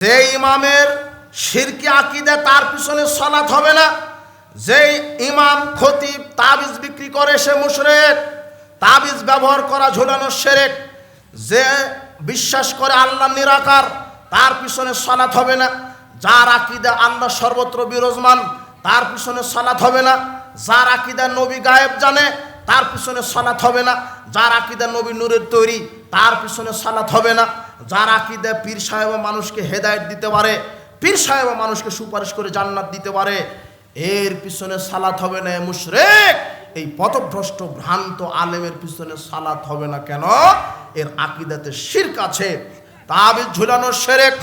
যে ইমামের শিরকি আকিদে তার পিছনে সলাৎ হবে না, যেই ইমাম খতিব তাবিজ বিক্রি করে সে মুশরেক, তাবিজ ব্যবহার করা ঝুলানো সেরেক, যে বিশ্বাস করে আল্লাহ নিরাকার, তার পিছনে সলাৎ হবে না। যার আকিদা আল্লাহ সর্বত্র বিরাজমান, তার পিছনে সলাৎ হবে না। যার আকিদা নবী গায়েব জানে, তার পিছনে সলাৎ হবে না। যার আকিদা নবী নূরের তৈরি, তার পিছনে সালাত হবে না। যার আকিদা পীর সাহেব মানুষকে হেদায়েত দিতে পারে, পীর সাহেব মানুষকে সুপারিশ করে জান্নাত দিতে পারে, এর পিছনে সালাত হবে না মুশরেক। এই পথভ্রষ্ট ভ্রান্ত আলেমের পিছনে সালাত হবে না কেন? এর আকিদাতে শিরক আছে। তাবিজ ঝুলানো সেরেক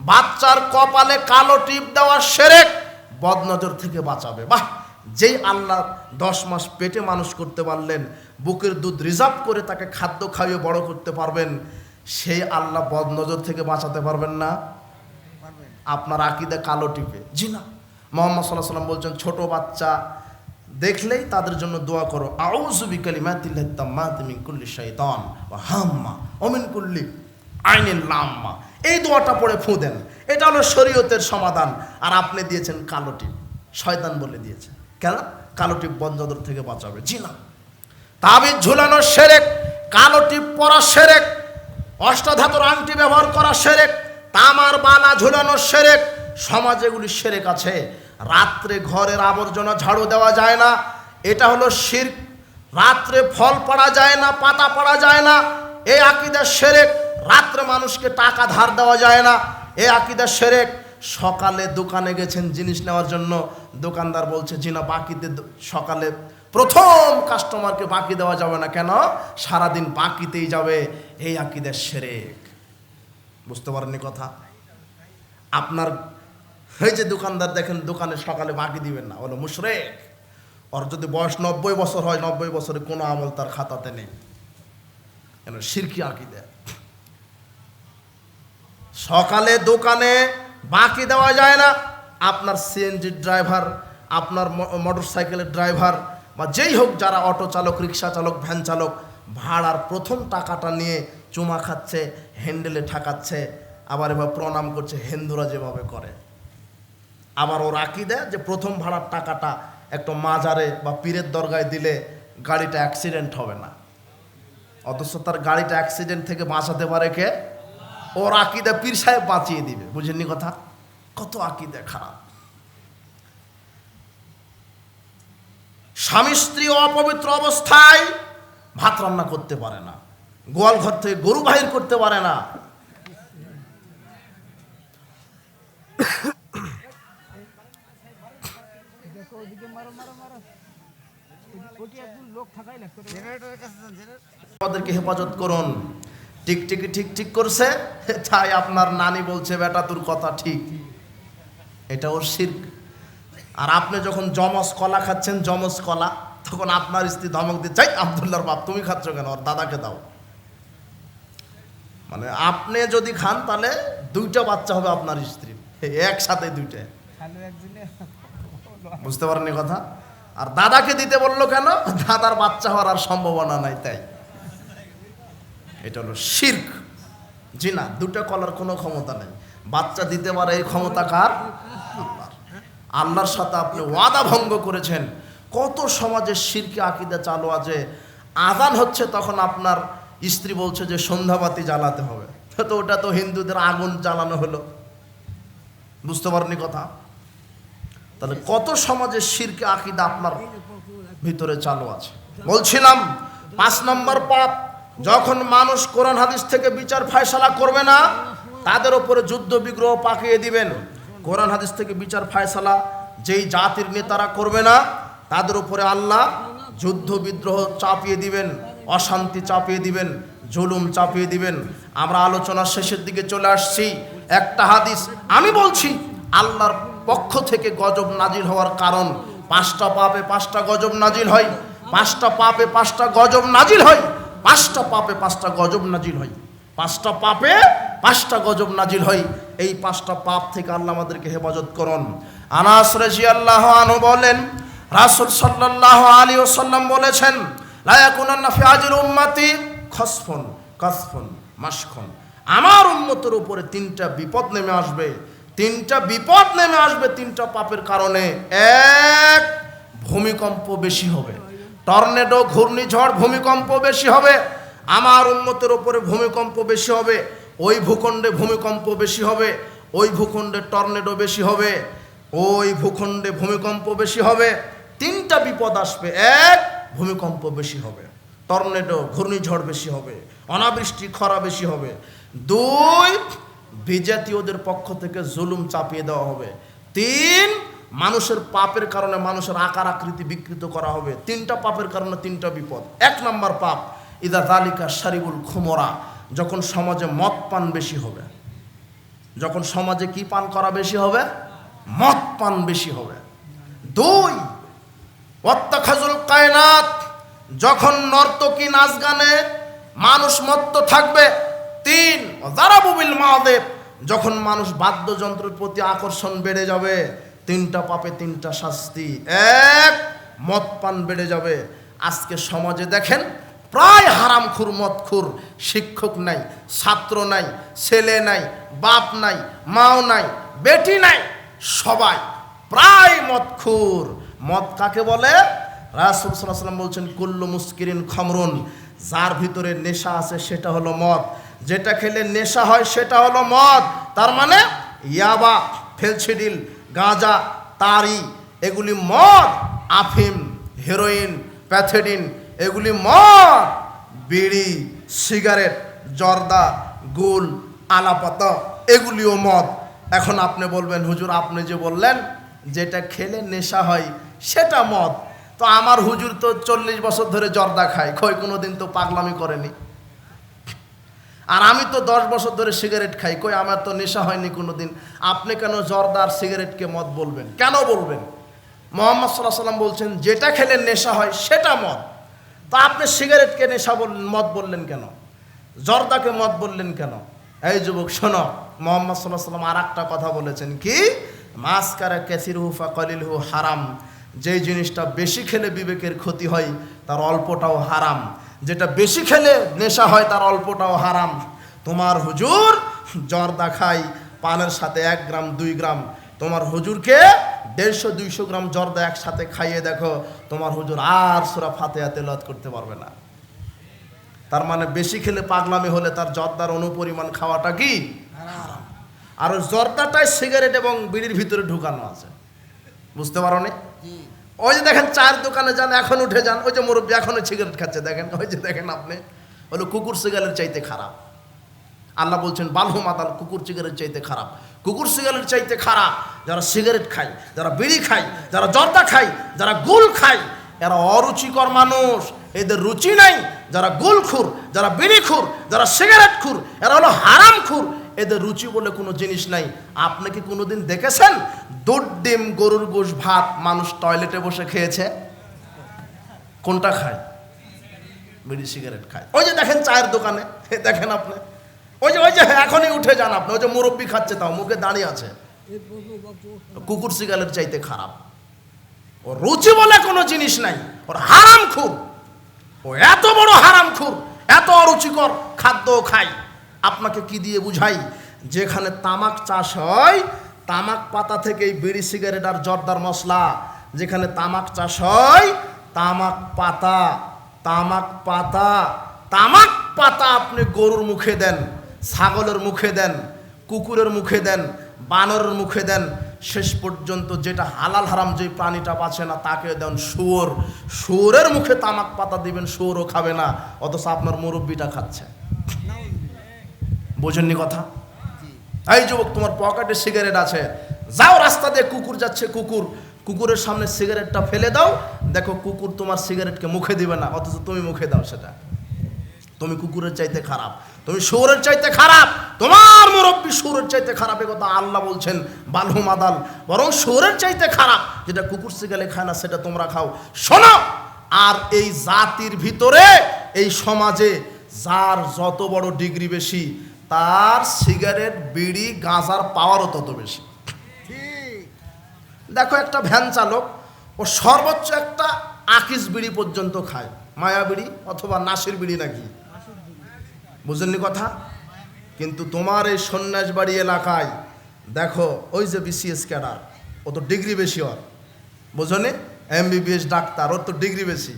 বাচ্চার কপালে কালো টিপ দেওয়া সেরেক বদনজর থেকে বাঁচাবে। বাহ! যেই আল্লাহ দশ মাস পেটে মানুষ করতে পারলেন, বুকের দুধ রিজার্ভ করে তাকে খাদ্য খাইয়ে বড় করতে পারবেন সেই আল্লাহ বদনজর থেকে বাঁচাতে পারবেন না। আপনার আকিদে কালো টিপে। জি না। মোহাম্মদ সাল্লাহ সাল্লাম বলছেন, ছোট বাচ্চা দেখলেই তাদের জন্য দোয়া করো। আউজুবি কালিমাতিল্লাহ তুমি কুল্লি শাইতান ও হাম্মা অমিন কুল্লি আইনের লাম্মা। এই দোয়াটা পড়ে ফু দেন। এটা হলো শরীয়তের সমাধান। আর আপনি দিয়েছেন কালো টিপ। শয়তান বলে দিয়েছেন কেন? কালো টিপ বঞ্জদর থেকে বাঁচাবে। জি না। তাবিজ ঝুলানো সেরেক, কালো টিপ পরা সেরেক। অষ্টাধাতুর আংটি ব্যবহার করা সেরেক, তামার বালা ঝুলানো সেরেক, সমাজে এগুলি সেরেক আছে। রাত্রে ঘরের আবর্জনা ঝাড়ু দেওয়া যায় না, এটা হলো শির রাত্রে ফল পড়া যায় না, পাতা পড়া যায় না এই আকিদার সেরেক। রাত্রে মানুষকে টাকা ধার দেওয়া যায় না এই আকিদার সেরেক। সকালে দোকানে গেছেন জিনিস নেওয়ার জন্য, দোকানদার বলছে জি না বাকিতে সকালে প্রথম কাস্টমারকে বাকি দেওয়া যাবে না। কেন? সারাদিন বাকিতেই যাবে। এই আকিদের সেরেক। বুঝতে পারেননি কথা? আপনার এই যে দোকানদার দেখেন, দোকানে সকালে বাকি দিবেন না। হলো মুশরেক? ওর যদি বয়স নব্বই বছর হয়, নব্বই বছরে কোনো আমল তার খাতাতে নেই। কেন? সিরকি আকিদে। সকালে দোকানে বাকি দেওয়া যায় না। আপনার সিএনজি ড্রাইভার আপনার মোটর সাইকেলের ড্রাইভার বা যেই হোক যারা অটো চালক, রিক্সা চালক, ভ্যান চালক, ভাড়ার প্রথম টাকাটা নিয়ে চুমা খাচ্ছে, হ্যান্ডেলে ঠাকাচ্ছে, আবার এবার প্রণাম করছে, হিন্দুরা যেভাবে করে। আবার ও রাখি দেয়? যে প্রথম ভাড়ার টাকাটা একটা মাজারে বা পীরের দরগায় দিলে গাড়িটা অ্যাক্সিডেন্ট হবে না। অথচ তার গাড়িটা অ্যাক্সিডেন্ট থেকে বাঁচাতে পারে কে? ওর আকিদা পীর সাহেব বাঁচিয়ে দিবে। বুঝেননি কথা? কত আকিদা খারাপ। স্বামী স্ত্রী অপবিত্র অবস্থায় ভাত রান্না করতে পারে না। গোয়াল ঘর থেকে গরু বাহির করতে পারে না। আমাদেরকে হেফাজত করুন। টিকটিকি ঠিক ঠিক করছে, তাই আপনার নানি বলছে, বেটা, তোর কথা ঠিক। এটা ওর শির্ক। আর আপনি যখন জমস কলা খাচ্ছেন জমস কলা তখন আপনার স্ত্রী ধমক দিয়ে চাই আবদুল্লাহর বাপ তুমি খাচ্ছ কেন? ওর দাদাকে দাও। মানে আপনি যদি খান তাহলে দুইটা বাচ্চা হবে আপনার স্ত্রী একসাথে দুইটা। বুঝতে পারেননি কথা? আর দাদাকে দিতে বলল কেন? দাদার বাচ্চা হওয়ার আর সম্ভাবনা নাই তাই। এটা হলো শির্ক। জি না দুটো কলার কোনো ক্ষমতা নেই। বাচ্চা দিতে পারে এই ক্ষমতা কার? আল্লাহর সাথে আপনি ওয়াদা ভঙ্গ করেছেন। কত সমাজের শিরকে আকিদা চালু আছে। আজান হচ্ছে তখন আপনার স্ত্রী বলছে যে সন্ধ্যাবাতি জ্বালাতে হবে। তো ওটা তো হিন্দুদের আগুন জ্বালানো হলো। বুঝতে পারেননি কথা? তাহলে কত সমাজের শিরকে আকিদা আপনার ভিতরে চালু আছে? বলছিলাম, পাঁচ নম্বর পাপ, যখন মানুষ কোরআন হাদিস থেকে বিচার ফায়সালা করবে না, তাদের ওপরে যুদ্ধ বিগ্রহ পাকিয়ে দিবেন। কোরআন হাদিস থেকে বিচার ফায়সালা, যেই জাতির নেতারা করবে না, তাদের উপরে আল্লাহ যুদ্ধ বিদ্রোহ চাপিয়ে দিবেন, অশান্তি চাপিয়ে দিবেন, জুলুম চাপিয়ে দিবেন। আমরা আলোচনার শেষের দিকে চলে আসছি। একটা হাদিস আমি বলছি, আল্লাহর পক্ষ থেকে গজব নাজিল হওয়ার কারণ। পাঁচটা পাপে পাঁচটা গজব নাজিল হয়, পাঁচটা পাপে পাঁচটা গজব নাজিল হয়, পাঁচটা পাপে পাঁচটা গজব নাজিল হয়। পাঁচটা পাপে পাঁচটা গজব নাজিল হয়। এই পাঁচটা পাপ থেকে আল্লাহ আমাদেরকে হেফাজত করুন। আনাস রাজি আল্লাহ আনু বলেন, রাসুল সাল্লাহ আলী ওসাল্লাম বলেছেন লায়াকুনান্না ফিয়াজিল উম্মাতি খসফন, কাসফন মাসখন আমার উন্মতের উপরে তিনটা বিপদ নেমে আসবে। তিনটা বিপদ নেমে আসবে তিনটা পাপের কারণে। এক, ভূমিকম্প বেশি হবে। টর্নেডো, ঘূর্ণিঝড়, ভূমিকম্প বেশি হবে। আমার উন্মতের উপরে ভূমিকম্প বেশি হবে। ওই ভূখণ্ডে ভূমিকম্প বেশি হবে, ওই ভূখণ্ডে টর্নেডো বেশি হবে, ওই ভূখণ্ডে ভূমিকম্প বেশি হবে, তিনটা বিপদ আসবে। এক, ভূমিকম্প বেশি হবে, টর্নেডো, ঘূর্ণিঝড় বেশি হবে, অনাবৃষ্টি, খরা বেশি হবে। দুই, বিজাতীয়দের পক্ষ থেকে জুলুম চাপিয়ে দেওয়া হবে। তিন, মানুষের পাপের কারণে মানুষের আকার আকৃতি বিকৃত করা হবে। তিনটা পাপের কারণে তিনটা বিপদ। এক নাম্বার পাপ, ইদা তালিকা সারিবুল খুমরা। যখন সমাজে মদ পান বেশি হবে, যখন সমাজে কি পান করা বেশি হবে? মদ পান বেশি হবে। দুই অত্যাখাজুল কায়নাত, যখন নর্তকী নাচ গানে মানুষ মত্ত থাকবে। তিন জারাবুবিল মহাদেব যখন মানুষ বাদ্যযন্ত্রের প্রতি আকর্ষণ বেড়ে যাবে। তিনটা পাপে তিনটা শাস্তি। এক, মদ পান বেড়ে যাবে। আজকে সমাজে দেখেন প্রায় হারামখুর মদখুর শিক্ষক নাই, ছাত্র নাই, ছেলে নাই, বাপ নাই, মাও নাই, বেটি নাই, সবাই প্রায় মদখুর মদ কাকে বলে? রাসুল সাল্লাম বলছেন, কুল্লু মুস্কিরিন খমরুন। যার ভিতরে নেশা আছে সেটা হলো মদ। যেটা খেলে নেশা হয় সেটা হলো মদ। তার মানে ইয়াবা, ফেলছিডিল, গাঁজা, তারি, এগুলি মদ, আফিম, হেরোইন, প্যাথেডিন এগুলি মদ, বিড়ি, সিগারেট, জর্দা, গুল, আলাপাতা, এগুলিও মদ। এখন আপনি বলবেন, হুজুর, আপনি যে বললেন যেটা খেলে নেশা হয়, সেটা মদ। তো আমার হুজুর তো চল্লিশ বছর ধরে জর্দা খায়, কই কোনো দিন তো পাগলামি করেনি। আর আমি তো দশ বছর ধরে সিগারেট খাই, কই আমার তো নেশা হয়নি কোনো দিন আপনি কেন জর্দা আর সিগারেটকে মদ বলবেন? কেন বলবেন? মোহাম্মদ সাল্লাহ সাল্লাম বলছেন, যেটা খেলে নেশা হয়, সেটা মদ। তা আপনি সিগারেটকে নেশা বললেন মদ বললেন কেন? জর্দাকে মদ বললেন কেন? এই যুবক, শোনো, মোহাম্মদ সাল্লাহ সাল্লাম আর একটা কথা বলেছেন কি? মাসকারা ক্যাসির হুফা কলিল হু হারাম। যেই জিনিসটা বেশি খেলে বিবেকের ক্ষতি হয়, তার অল্পটাও হারাম। যেটা বেশি খেলে নেশা হয়, তার অল্পটাও হারাম। তোমার হুজুর জর্দা খাই পানের সাথে এক গ্রাম, দুই গ্রাম। তোমার হুজুরকে দেড়শো দুইশো গ্রাম জর্দা একসাথে খাইয়ে দেখো তোমার হুজুর আর সুরা ফাতেহা তেলাওয়াত করতে পারবে না। তার মানে বেশি খেলে পাগলামি হলে তার জর্দার অনুপরিমাণ খাওয়াটা কি। আর ওই জর্দাটাই সিগারেট এবং বিড়ির ভিতরে ঢুকানো আছে। বুঝতে পারো নি ওই যে দেখেন চায়ের দোকানে যান এখন উঠে যান ওই যে মুরব্বী এখনও সিগারেট খাচ্ছে দেখেন ওই যে দেখেন আপনি হলো কুকুর সিগারেট চাইতে খারাপ। আল্লাহ বলছেন, বালহু মাতাল, কুকুর সিগারেট চাইতে খারাপ। কুকুর সিগারেট চাইতে খারাপ। যারা সিগারেট খায়, যারা বিড়ি খায়, যারা জর্দা খায়, যারা গুল খায়, এরা অরুচিকর মানুষ। এদের রুচি নাই। যারা গুল খুর, যারা বিড়ি খুর, যারা সিগারেট খুর, এরা হলো হারাম খুর। এদের রুচি বলে কোনো জিনিস নাই। আপনি কি কোনোদিন দেখেছেন? দুধ, ডিম, গরুর গোশ, ভাত মানুষ টয়লেটে বসে খেয়েছে? কোনটা খায়? বিড়ি সিগারেট খায়। ওই যে দেখেন চায়ের দোকানে। দেখেন আপনি। ওই যে ওই যে, এখনই উঠে যান আপনি। ওই যে মুরব্বি খাচ্ছে তাও, মুখে দাঁড়িয়ে আছে। কুকুর সিগারেট চাইতে খারাপ। ও রুচি বলে কোনো জিনিস নাই। ওর হারাম খুর। ও এত বড় হারাম খুর। এত অরুচিকর খাদ্য খাই আপনাকে কি দিয়ে বুঝাই? যেখানে তামাক চাষ হয়, তামাক পাতা থেকে এই বিড়ি, সিগারেট আর জর্দার মশলা। যেখানে তামাক চাষ হয়, তামাক পাতা তামাক পাতা তামাক পাতা আপনি গরুর মুখে দেন। ছাগলের মুখে দেন, কুকুরের মুখে দেন, বানরের মুখে দেন, শেষ পর্যন্ত যেটা হালাল হারাম যে প্রাণীটা বাঁচে না তাকে দেন শুয়োর। শুয়োরের মুখে তামাক পাতা দিবেন, শুয়োরও খাবে না, অথচ আপনার মুরব্বিটা খাচ্ছে। বোঝেননি কথা? এই যুবক, তোমার পকেটে সিগারেট আছে। যাও রাস্তা দিয়ে কুকুর যাচ্ছে, কুকুর। কুকুরের সামনে সিগারেটটা ফেলে দাও। দেখো, কুকুর তোমার সিগারেটকে মুখে দিবে না, অথচ তুমি মুখে দাও সেটা। তুমি কুকুরের চাইতে খারাপ তুমি সুরের চাইতে খারাপ তোমার মুরব্বী সুরের চাইতে খারাপ এ কথা আল্লাহ বলছেন বালহু মাদাল। বরং সুরের চাইতে খারাপ যেটা কুকুর সিগালে খায় না সেটা তোমরা খাও। শোনো আর এই জাতির ভিতরে এই সমাজে যার যত বড় ডিগ্রি বেশি তার সিগারেট বিড়ি গাঁজার পাওয়ারও তত বেশি। ঠিক। দেখো একটা ভ্যান চালক ও সর্বোচ্চ একটা আকিস বিড়ি পর্যন্ত খায়। মায়া বিড়ি অথবা নাসির বিড়ি নাকি? বুঝলেননি কথা? কিন্তু তোমার এই সন্ন্যাসবাড়ি এলাকায় দেখো ওই যে বিসিএস ক্যাডার ও তো ডিগ্রি বেশি ওর। বোঝনে? এমবিবিএস ডাক্তার ওর তো ডিগ্রি বেশি।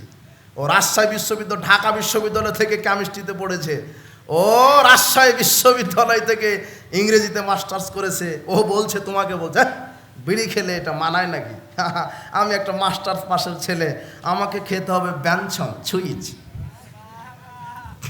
ও রাজশাহী বিশ্ববিদ্যালয় ঢাকা বিশ্ববিদ্যালয় থেকে কেমিস্ট্রিতে পড়েছে। ও রাজশাহী বিশ্ববিদ্যালয় থেকে ইংরেজিতে মাস্টার্স করেছে। ও বলছে তোমাকে বলছে "হ্যাঁ, বিড়ি খেলে এটা মানায় নাকি? আমি একটা মাস্টার্স পাশের ছেলে আমাকে খেতে হবে ব্যঞ্জন সুইচ।